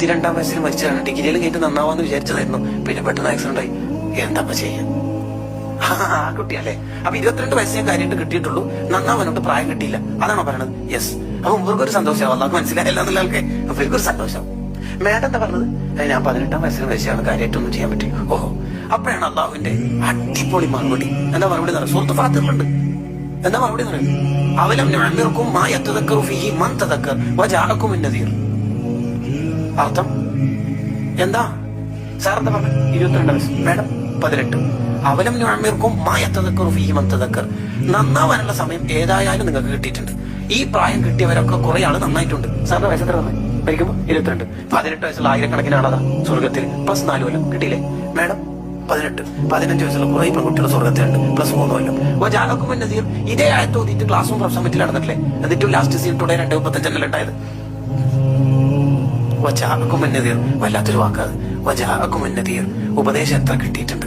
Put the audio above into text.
ഇരുപത്തിരണ്ടാം വയസ്സിൽ മരിച്ചതാണ്. ഡിഗ്രിയിൽ കഴിഞ്ഞിട്ട് നന്നാവാന്ന് വിചാരിച്ചതായിരുന്നു. പിന്നെ പെട്ടെന്ന് ആക്സിഡന്റ് ആയി. എന്താ ചെയ്യാ ആ കുട്ടിയല്ലേ? അപ്പൊ ഇരുപത്തിരണ്ട് വയസ്സേ കാര്യമായിട്ട് കിട്ടിയിട്ടുള്ളൂ. നന്നാവാനോട്ട് പ്രായം കിട്ടിയില്ല. അതാണോ പറയണത്? യെസ് അപ്പൊ ഇവർക്കൊരു സന്തോഷമാവും. അല്ലാതെ മനസ്സിലായില്ല എന്നുള്ള ആൾക്ക്. അപ്പൊ ഇവർക്കൊരു സന്തോഷം മേഡം എന്താ പറഞ്ഞത്? ഞാൻ പതിനെട്ടാം വയസ്സിന് വയസ്സാണ് കാര്യമായിട്ടൊന്നും ചെയ്യാൻ പറ്റി. ഓഹോ. അപ്പോഴാണ് അള്ളാഹുവിന്റെ അടിപൊളി മറുപടി. എന്താ മറുപടി എന്ന് സുഹൃത്ത് ഫാത്തിറിലുണ്ട് എന്താ മറുപടി എന്ന് പറയുന്നത്? അവലം ഞാനിർക്കും മാ യത്തതക്കറു ഫീഹി മൻ വജാക്കും വജാഅക്കും നദീർ. അർത്ഥം? എന്താ? സാർ എന്താ പറഞ്ഞു? ഇരുപത്തിരണ്ട് വയസ്സ്. മേഡം പതിനെട്ട്. അവലം ഞാമീർക്കും മായത്തതക്കർ ഫീമന്തതക്കർ നന്നാവാനുള്ള സമയം ഏതായാലും നിങ്ങൾക്ക് കിട്ടിയിട്ടുണ്ട്. ഈ പ്രായം കിട്ടിയവരൊക്കെ കുറെ ആൾ നന്നായിട്ടുണ്ട്. സാറിന്റെ വയസ്സ് എത്ര നന്നായി മരിക്കുമ്പോ ഇരുപത്തിരണ്ട്. പതിനെട്ട് വയസ്സുള്ള ആയിരക്കണക്കിന് ആളതാ സ്വർഗത്തിൽ. പ്ലസ് നാല് കൊല്ലം. കിട്ടിയില്ലേ? മേഡം പതിനെട്ട്. പതിനഞ്ച് വയസ്സുള്ള കുറെ പെൺകുട്ടികൾ സ്വർഗത്തിലുണ്ട്. പ്ലസ് മൂന്ന് കൊല്ലം. അപ്പൊ ജാലക്കും നദീർ ഇതേ ആയത്ത് ഓതിയിട്ട് ക്ലാസ്സും പ്രൊഫസർ മറ്റിൽ നടന്നിട്ടില്ലേ? എന്നിട്ടും ലാസ്റ്റ് സീൻ ടുഡേ രണ്ട് മുപ്പത്തഞ്ചെണ്ണല്ലേ ഉണ്ടായത്? വജാഅക്കും നദീർ വല്ലാത്തൊരു വച്ചാ നദീർ ഉപദേശം എത്ര കിട്ടിയിട്ടുണ്ട്